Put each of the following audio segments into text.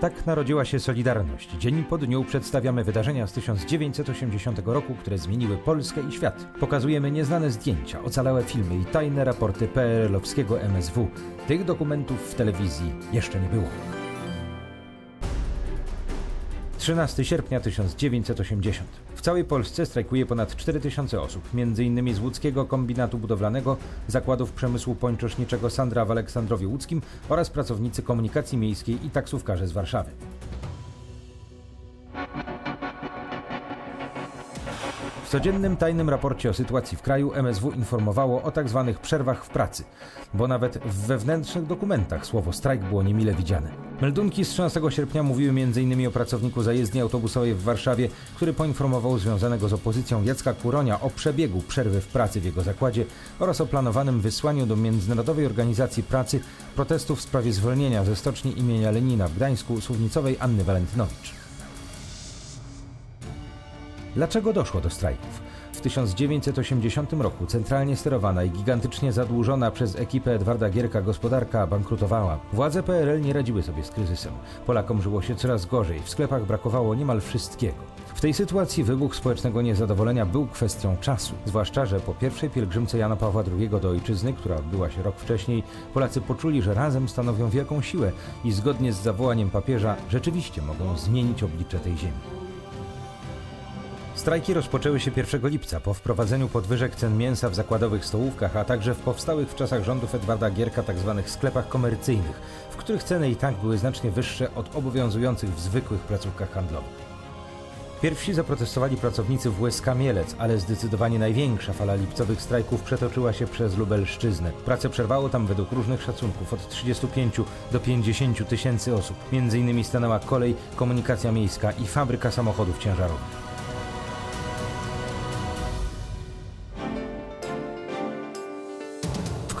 Tak narodziła się Solidarność. Dzień po dniu przedstawiamy wydarzenia z 1980 roku, które zmieniły Polskę i świat. Pokazujemy nieznane zdjęcia, ocalałe filmy i tajne raporty PRL-owskiego MSW. Tych dokumentów w telewizji jeszcze nie było. 13 sierpnia 1980. W całej Polsce strajkuje ponad 4000 osób, m.in. z łódzkiego kombinatu budowlanego, zakładów przemysłu pończoszniczego Sandra w Aleksandrowie Łódzkim oraz pracownicy komunikacji miejskiej i taksówkarze z Warszawy. W codziennym tajnym raporcie o sytuacji w kraju MSW informowało o tzw. przerwach w pracy, bo nawet w wewnętrznych dokumentach słowo strajk było niemile widziane. Meldunki z 13 sierpnia mówiły m.in. o pracowniku zajezdni autobusowej w Warszawie, który poinformował związanego z opozycją Jacka Kuronia o przebiegu przerwy w pracy w jego zakładzie oraz o planowanym wysłaniu do Międzynarodowej Organizacji Pracy protestów w sprawie zwolnienia ze stoczni imienia Lenina w Gdańsku Słownicowej Anny Walentynowicz. Dlaczego doszło do strajków? W 1980 roku centralnie sterowana i gigantycznie zadłużona przez ekipę Edwarda Gierka gospodarka bankrutowała. Władze PRL nie radziły sobie z kryzysem. Polakom żyło się coraz gorzej, w sklepach brakowało niemal wszystkiego. W tej sytuacji wybuch społecznego niezadowolenia był kwestią czasu, zwłaszcza, że po pierwszej pielgrzymce Jana Pawła II do ojczyzny, która odbyła się rok wcześniej, Polacy poczuli, że razem stanowią wielką siłę i zgodnie z zawołaniem papieża rzeczywiście mogą zmienić oblicze tej ziemi. Strajki rozpoczęły się 1 lipca po wprowadzeniu podwyżek cen mięsa w zakładowych stołówkach, a także w powstałych w czasach rządów Edwarda Gierka tzw. sklepach komercyjnych, w których ceny i tak były znacznie wyższe od obowiązujących w zwykłych placówkach handlowych. Pierwsi zaprotestowali pracownicy w WSK Mielec, ale zdecydowanie największa fala lipcowych strajków przetoczyła się przez Lubelszczyznę. Pracę przerwało tam według różnych szacunków od 35 do 50 tysięcy osób. Między innymi stanęła kolej, komunikacja miejska i fabryka samochodów ciężarowych.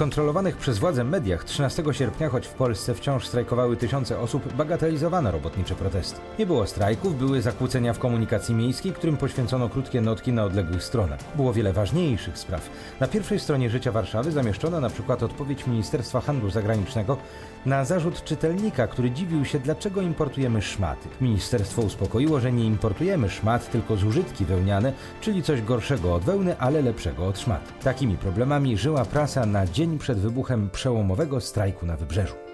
Kontrolowanych przez władze mediach 13 sierpnia, choć w Polsce wciąż strajkowały tysiące osób, bagatelizowano robotnicze protesty. Nie było strajków, były zakłócenia w komunikacji miejskiej, którym poświęcono krótkie notki na odległych stronach. Było wiele ważniejszych spraw. Na pierwszej stronie Życia Warszawy zamieszczono na przykład odpowiedź Ministerstwa Handlu Zagranicznego na zarzut czytelnika, który dziwił się, dlaczego importujemy szmaty. Ministerstwo uspokoiło, że nie importujemy szmat, tylko zużytki wełniane, czyli coś gorszego od wełny, ale lepszego od szmat. Takimi problemami żyła prasa na dzień przed wybuchem przełomowego strajku na Wybrzeżu.